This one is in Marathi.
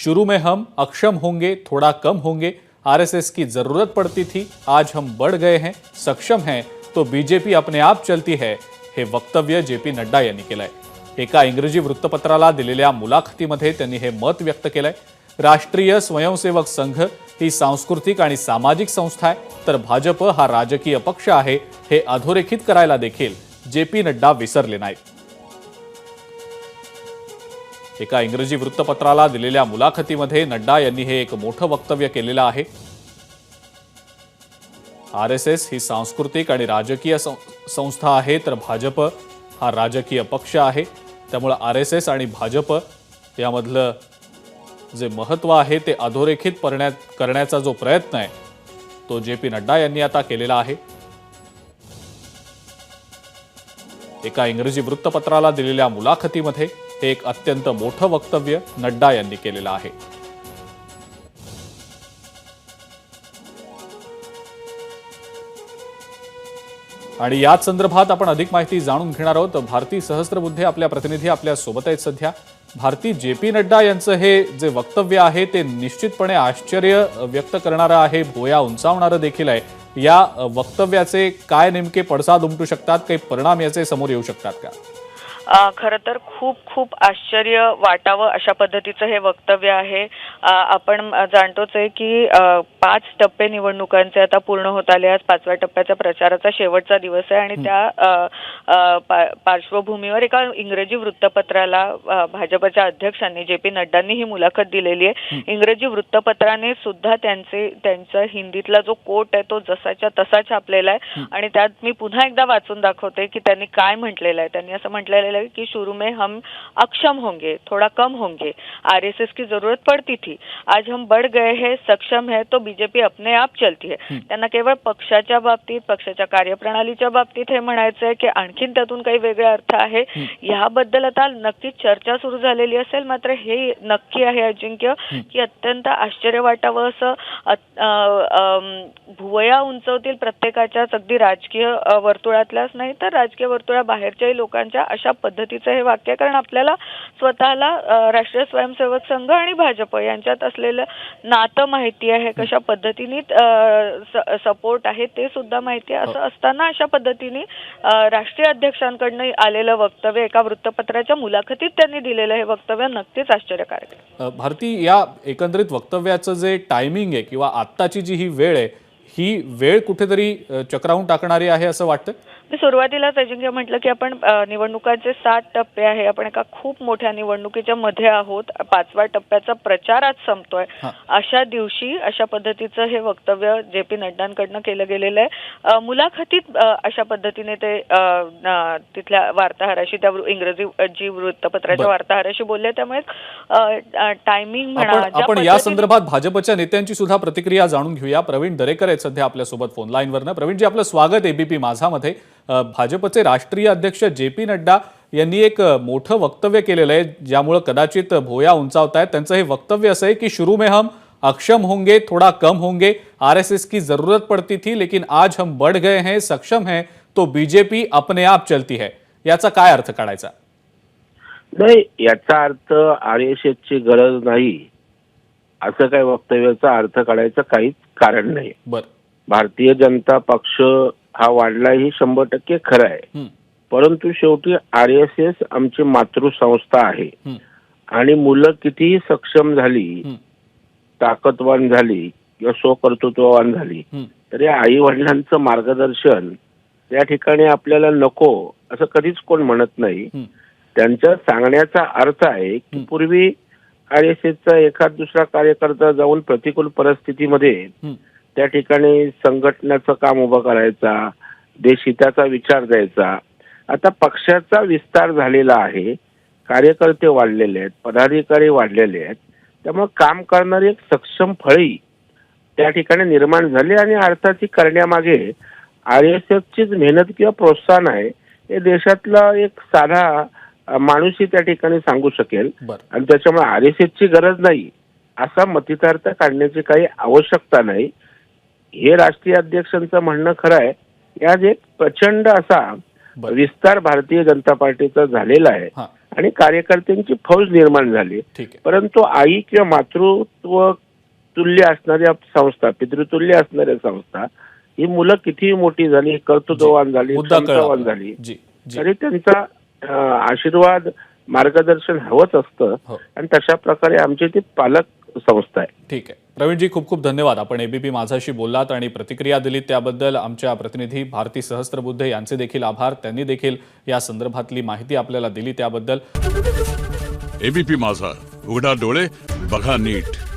शुरू में हम अक्षम होंगे, थोड़ा कम होंगे। आरएसएस की ज़रूरत पड़ती थी, आज हम बढ़ गए हैं, सक्षम हैं तो बीजेपी अपने आप चलती है, हे वक्तव्य जे पी नड्डा यांनी केलंय। एका इंग्रजी वृत्तपत्राला दिलेल्या मुलाखतीमध्ये त्यांनी हे मत व्यक्त केलंय, राष्ट्रीय स्वयंसेवक संघ ही सांस्कृतिक आणि सामाजिक संस्था आहे, तर भाजप हा राजकीय पक्ष आहे, हे अधोरेखित करायला देखील जे पी नड्डा विसरले नाहीत. एका इंग्रजी वृत्तपत्राला दिलेल्या मुलाखतीमध्ये नड्डा यांनी हे एक मोठं वक्तव्य केलेलं आहे. आर एस एस ही सांस्कृतिक आणि राजकीय सं- संस्था आहे तर भाजप हा राजकीय पक्ष आहे. त्यामुळं आर एस एस आणि भाजप यामधलं जे महत्त्व आहे ते अधोरेखित करण्यात करण्याचा जो प्रयत्न आहे तो जे पी नड्डा यांनी आता केलेला आहे. एका इंग्रजी वृत्तपत्राला दिलेल्या मुलाखतीमध्ये हे एक अत्यंत मोठं वक्तव्य नड्डा यांनी केलेलं आहे. आणि याच संदर्भात आपण अधिक माहिती जाणून घेणार आहोत. भारती सहस्त्रबुद्धे आपल्या प्रतिनिधी आपल्यासोबत आहेत सध्या. भारती जे पी नड्डा यांचं हे जे वक्तव्य आहे ते निश्चितपणे आश्चर्य व्यक्त करणारं आहे भोया उंचावणारं देखील आहे. या वक्तव्याचे काय नेमके पडसाद उमटू शकतात काही परिणाम याचे समोर येऊ शकतात का? खरं तर खूप खूप आश्चर्य वाटावं अशा पद्धतीचं हे वक्तव्य आहे. आपण जाणतोच आहे की पाच टप्पे निवडणुकांचे आता पूर्ण होत आले आज पाचव्या टप्प्याचा प्रचाराचा शेवटचा दिवस आहे आणि त्या पार्श्वभूमीवर एका इंग्रजी वृत्तपत्राला भाजपच्या अध्यक्षांनी जे पी नड्डांनी ही मुलाखत दिलेली आहे. इंग्रजी वृत्तपत्राने सुद्धा त्यांचे त्यांचा हिंदीतला जो कोट आहे तो जसाच्या तसा छापलेला आहे. आणि त्यात मी पुन्हा एकदा वाचून दाखवते की त्यांनी काय म्हटलेलं आहे. त्यांनी असं म्हटलेलं आहे की शुरू में हम अक्षम होंगे थोड़ा कम होंगे. आरएसएस की जरूरत पड़ती थी. आज हम बढ़ गए हैं सक्षम है तो बीजेपी अपने आप चलती है। त्यांना केवळ पक्षाच्या बाबतीत पक्षाच्या कार्यप्रणालीच्या बाबतीत हे म्हणायचं आहे की आणखीन त्यातून काही वेगळे अर्थ आहे. याबद्दल आता नक्कीच चर्चा सुरू झालेली असेल मात्र हे नक्की आहे अजिंक्य की अत्यंत आश्चर्य वाटावं असं भुवया उंचवतील प्रत्येकाच्याच अगदी राजकीय वर्तुळातल्याच नाही तर राजकीय वर्तुळाबाहेरच्याही लोकांच्या अशा पद्धतीचं हे वाक्य कारण आपल्याला स्वतःला राष्ट्रीय स्वयंसेवक संघ आणि भाजप यांच्यात असलेलं नातं माहिती आहे कशा पद्धतीने सपोर्ट आहे ते सुद्धा माहिती आहे. असं असताना अशा पद्धतीने राष्ट्रीय अध्यक्षांकडनं आलेलं वक्तव्य एका वृत्तपत्राच्या मुलाखतीत त्यांनी दिलेलं हे वक्तव्य नक्कीच आश्चर्यकारक भारती या एकंदरीत वक्तव्याचं जे टायमिंग आहे किंवा आत्ताची जी ही वेळ आहे ही वेळ कुठेतरी चक्रावून टाकणारी आहे असं वाटतं? मी सुरुवातीलाच अजिंक्य म्हटलं की आपण निवडणुकांचे सात टप्पे आहे. आपण एका खूप मोठ्या निवडणुकीच्या मध्ये आहोत. पाचव्या टप्प्याचा प्रचार आज संपतोय. अशा दिवशी अशा पद्धतीचं हे वक्तव्य जे पी नड्डांकडनं केलं गेलेलं आहे. मुलाखतीत अशा पद्धतीने ते तिथल्या वार्ताहराशी त्या इंग्रजी जी वृत्तपत्राच्या. वार्ताहराशी बोलले. त्यामुळे टायमिंग म्हणा आपण या संदर्भात भाजपच्या नेत्यांची सुद्धा प्रतिक्रिया जाणून घेऊया. प्रवीण दरेकर आहेत सध्या आपल्यासोबत फोन लाईनवरनं. प्रवीणजी आपलं स्वागत एबीपी माझामध्ये. भाजपचे राष्ट्रीय अध्यक्ष जे पी नड्डा यांनी एक मोठं वक्तव्य केलेलं आहे ज्यामुळं कदाचित भोया उंचावतायत. त्यांचं हे वक्तव्य असं आहे की शुरू में हम अक्षम होंगे थोड़ा कम होंगे आरएसएस की जरूरत पड़ती थी लेकिन आज हम बढ़ गए हैं सक्षम हैं तो बीजेपी अपने आप चलती है. याचा काय अर्थ काढायचा? नाही याचा अर्थ आर एस ची गरज नाही. असं काही वक्तव्याचा अर्थ काढायचं काहीच कारण नाही. बर. भारतीय जनता पक्ष हा वाढला ही शंभर टक्के खरं आहे परंतु शेवटी आर एस एस आमची मातृसंस्था आहे आणि मुलं कितीही सक्षम झाली ताकदवान झाली किंवा स्वकर्तृत्ववान झाली. तरी आई वडिलांचं मार्गदर्शन त्या ठिकाणी आपल्याला नको असं कधीच कोण म्हणत नाही. त्यांच्या सांगण्याचा अर्थ आहे की. पूर्वी आर एस एसचा एखाद दुसरा कार्यकर्ता जाऊन प्रतिकूल परिस्थितीमध्ये. त्या ठिकाणी संघटनाचं काम उभं करायचा देशहिताचा विचार द्यायचा. आता पक्षाचा विस्तार झालेला आहे कार्यकर्ते वाढलेले आहेत पदाधिकारी वाढलेले आहेत त्यामुळे काम करणारी एक सक्षम फळी त्या ठिकाणी निर्माण झाली आणि अर्थात ती करण्यामागे आर एस एफचीच मेहनत किंवा प्रोत्साहन आहे हे देशातला एक साधा माणूसही त्या ठिकाणी सांगू शकेल. आणि त्याच्यामुळे आर एस एसची गरज नाही असा मतितार्थ काढण्याची काही आवश्यकता नाही. हे राष्ट्रीय अध्यक्षांचं म्हणणं खरं आहे. यात एक प्रचंड असा विस्तार भारतीय जनता पार्टीचा झालेला आहे. आणि कार्यकर्त्यांची फौज निर्माण झाली परंतु आई किंवा मातृत्व तुल्य असणाऱ्या संस्था पितृतुल्य असणाऱ्या संस्था ही मुलं कितीही मोठी झाली कर्तृत्ववान झाली क्षमतावान. झाली तरी त्यांचा आशीर्वाद मार्गदर्शन हवंच असतं. हो. आणि तशा प्रकारे आमची ती पालक संस्था आहे. ठीक आहे. प्रवीणजी खूप खूप धन्यवाद. आपण एबीपी माझाशी बोललात आणि प्रतिक्रिया दिलीत त्याबद्दल. आमच्या प्रतिनिधी भारती सहस्त्रबुद्धे यांचे देखील आभार. त्यांनी देखील या संदर्भातली माहिती आपल्याला दिली त्याबद्दल. एबीपी माझा. उघडा डोळे बघा नीट.